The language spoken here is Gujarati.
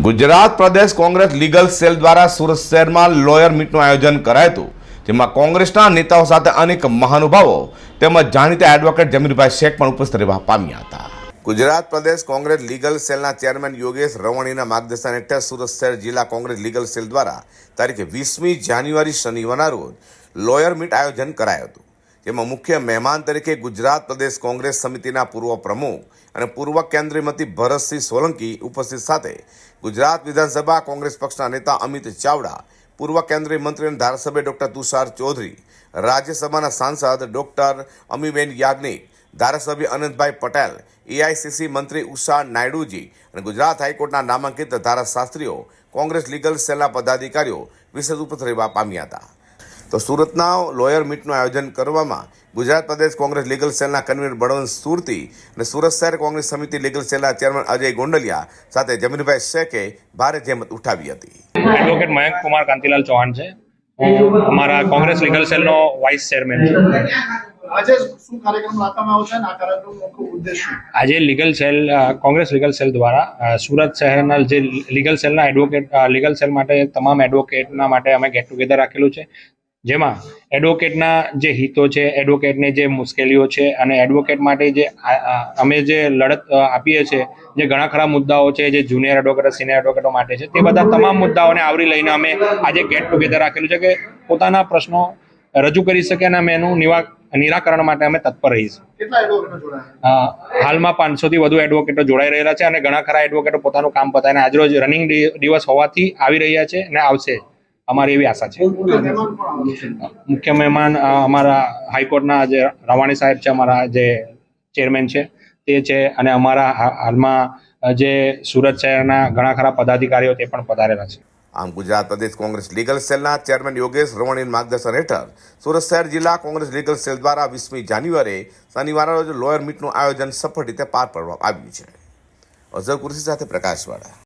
ગુજરાત પ્રદેશ કોંગ્રેસ લીગલ સેલ દ્વારા સુરત શહેરમાં લોયર મીટનું આયોજન કરાયું હતું. જેમાં કોંગ્રેસના નેતાઓ સાથે અનેક મહાનુભાવો તેમજ જાણીતા એડવોકેટ જમીરભાઈ શેખ પણ ઉપસ્થિત રહેવા પામ્યા હતા. ગુજરાત પ્રદેશ કોંગ્રેસ લીગલ સેલના ચેરમેન યોગેશ રવણીના માર્ગદર્શન હેઠળ સુરત શહેર જિલ્લા કોંગ્રેસ લીગલ સેલ દ્વારા તારીખે વીસમી જાન્યુઆરી શનિવારના રોજ લોયર મીટ આયોજન કરાયું હતું. જેમાં મુખ્ય મહેમાન તરીકે ગુજરાત પ્રદેશ કોંગ્રેસ સમિતિના પૂર્વ પ્રમુખ અને પૂર્વ કેન્દ્રીય મંત્રી ભરતસિંહ સોલંકી ઉપસ્થિત સાથે ગુજરાત વિધાનસભા કોંગ્રેસ પક્ષના નેતા અમિત ચાવડા, પૂર્વ કેન્દ્રીય મંત્રી અને ધારાસભ્ય ડોક્ટર તુષાર ચૌધરી, રાજ્યસભાના સાંસદ ડોક્ટર અમીબેન યાજ્ઞિક, ધારાસભ્ય અનંતભાઈ પટેલ, એઆઈસીસી મંત્રી ઉષા નાયડુજી અને ગુજરાત હાઈકોર્ટના નામાંકિત ધારાશાસ્ત્રીઓ, કોંગ્રેસ લીગલ સેલના પદાધિકારીઓ વિશેષ ઉપસ્થિત રહેવા પામ્યા હતા. તો સુરતના લોયર મીટનું આયોજન કરવામાં ગુજરાત પ્રદેશ કોંગ્રેસ લીગલ સેલના કન્વીનર બળવંત સુરતી અને સુરત શહેર કોંગ્રેસ સમિતિ લીગલ સેલના ચેરમેન અજય ગોંડલિયા સાથે જમીનભાઈ શેખે ભારે જહેમત ઉઠાવી હતી. એડવોકેટ મયંક કુમાર કાંતિલાલ ચૌહાણ છે. હું અમારા કોંગ્રેસ લીગલ સેલનો વાઇસ ચેરમેન છું. આજે legal cell Congress legal cell દ્વારા સુરત શહેરના જે લીગલ સેલના એડવોકેટ લીગલ સેલ માટે તમામ એડવોકેટના માટે અમે ગેટ ટુગેધર રાખેલું છે. જેમાં એડવોકેટના જે હિતો છે એડવોકેટને જે મુશ્કેલીઓ છે અને એડવોકેટ માટે જે અમે જે લડત આપીએ છીએ જે ઘણા ખરા મુદ્દાઓ છે જે જુનિયર એડવોકેટ સિનિયર એડવોકેટો માટે છે તે બધા તમામ મુદ્દાઓને આવરી લઈને અમે આજે ગેટ ટુગેધર રાખેલું છે કે પોતાના પ્રશ્નો રજૂ કરી શકે અને અમે એનું નિવા નિરાકરણ માટે અમે તત્પર રહીશું. હાલમાં પાંચસોથી વધુ એડવોકેટો જોડાઈ રહેલા છે અને ઘણા ખરા એડવોકેટો પોતાનું કામ પતાવીને આજરોજ રનિંગ દિવસ હોવાથી આવી રહ્યા છે અને આવશે. અમારી એવી આશા છે. મુખ્ય મહેમાન અમારા હાઈકોર્ટના જે રવાણી સાહેબ છે અમારા જે ચેરમેન છે તે છે અને અમારા હાલમાં જે સુરત શહેરના ઘણા ખરા પદાધિકારીઓ તે પણ પધારેલા છે. આમ ગુજરાત પ્રદેશ કોંગ્રેસ લીગલ સેલના ચેરમેન યોગેશ રવણીના માર્ગદર્શન હેઠળ સુરત શહેર જિલ્લા કોંગ્રેસ લીગલ સેલ દ્વારા વીસમી જાન્યુઆરીએ શનિવારે રોજ લોયર મીટનું આયોજન સફળ રીતે પાર પાડવામાં આવ્યું છે. અઝર કુર્સી સાથે પ્રકાશવાળા.